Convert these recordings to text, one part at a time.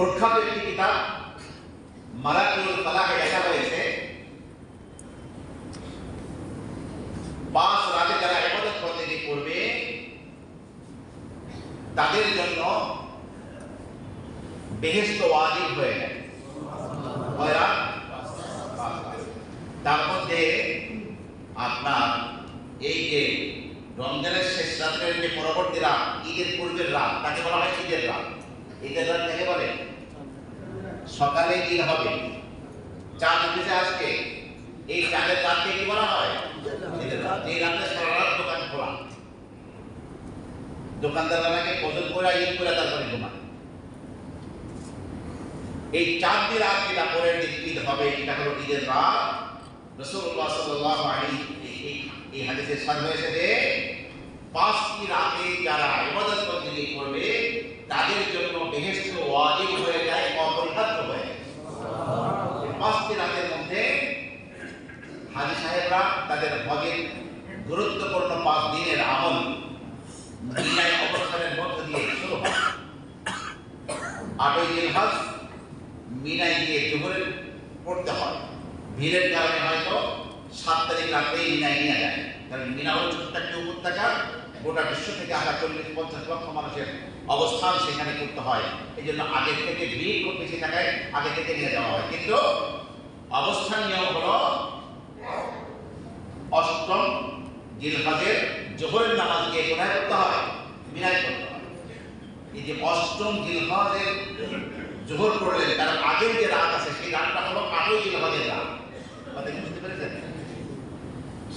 প্রখ্যাত একটি কিতাব মারাকিউল ফালাহে লেখা হয়েছে পাঁচ রাতে যারা ইবাদত বন্দেগী করবে তাদের জন্য বেহেশত ওয়াজিব হয়ে। তার মধ্যে আপনার এই যে রমজানের শেষ রাতের যে পরবর্তী রাত, ঈদের পূর্বের রাত, তাকে বলা হয় ঈদের রাত ঈদের রাত কাকে বলে সকালে ঈদ হবে? চাঁদ উঠেছে আজকে। এই চাঁদের রাতকে কি বলা হয়? এই রাতে সারা দোকান খোলা। দোকানদাররা নাকি করে ঈদ করে তারপরে ঘুমায় এই চাঁদনি রাত যেটা পরের দিন ঈদ হবে, এটা হলো ঈদের রাত। রসুল্লাহ সাল্লাল্লাহু আলাইহি, এই- হাদিসে সার হয়েছে যে, পাঁচটি রাতে যারা ইবাদত বন্দেগী করবে তাদের জন্য বেহেশত ওয়াজিব হয়ে যায়, অপরিহার্য হয়ে যায়। পাঁচটি রাতের মধ্যে হাজি সাহেবরা তাদের হজের গুরুত্বপূর্ণ পাঁচ দিনের আমল মিনায় অবস্থানের মধ্য দিয়ে শুরু হয়। আটই হজ মিনায় গিয়ে জোহরের পড়তে হয়। ভিড়ের কারণে হয়তো সাত তারিখ রাতেই মিনায় নিয়ে যায়। কারণ মিনা হল ছোট্ট একটি উপত্যকা গোটা বিশ্ব থেকে আসা চল্লিশ পঞ্চাশ লক্ষ মানুষের অবস্থান সেখানে করতে হয়। এই জন্য আগের থেকে ভিড় খুব বেশি থাকায় আগে থেকে নিয়ে যাওয়া হয়। কিন্তু অবস্থান নিয়ম হলো অষ্টম জিলহাজের জোহরের নামাজ গিয়ে কোথায় করতে হয়। মিনায় করতে হয়। এই যে অষ্টম জিলহাজের জোহর করলেন তার আগের যে রাত আছে, সেই রাতটা হলো আটই জিলহজের রাত। বুঝতে পেরেছেন?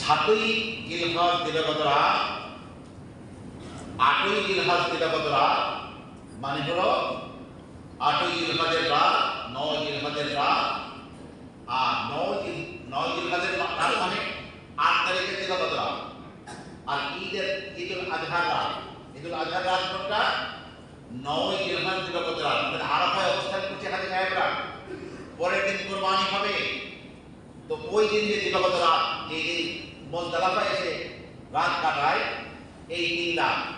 সাতই জিলহজ দিবগত রাত আটই জিলহজ দিবগত রাত? মানে হলো আটই জিলহজের রাত, নয় জিলহজের রাত, আর নয় নয় জিলহজের রাত মানে আট তারিখের দিবগত রাত? আর ঈদের ঈদুল আজহার রাত। ঈদুল আজহার রাত কোনটা? নয় জিলহজ দিবগত রাত? মানে আরাফায় অবস্থান করছে হাজি সাহেবরা। পরের দিন কোরবানি হবে। তো ওই দিন যে দিবাগত রাত? যে দিন মোজদালাফা এসে রাত কাটায়, এই তিন রাত।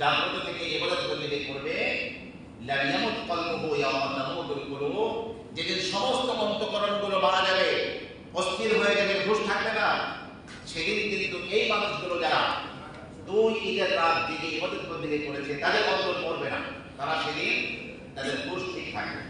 জাগ্রত থেকে ইবাদত বন্দেগী করবে। লাম ইয়ামুত কলবুহু ইয়াওমা তামুতুল কুলুব। যেদিন সমস্ত অন্তঃকরণগুলো মারা যাবে, অস্থির হয়ে যাবে, ঘুষ থাকবে না। সেদিন কিন্তু এই মানুষগুলো যারা দুই ঈদের রাত দিকে ইবাদত বন্দেগী করেছে, তাদের অন্তর মরবে না। তারা সেদিন তাদের ঘুষ ঠিক থাকবে।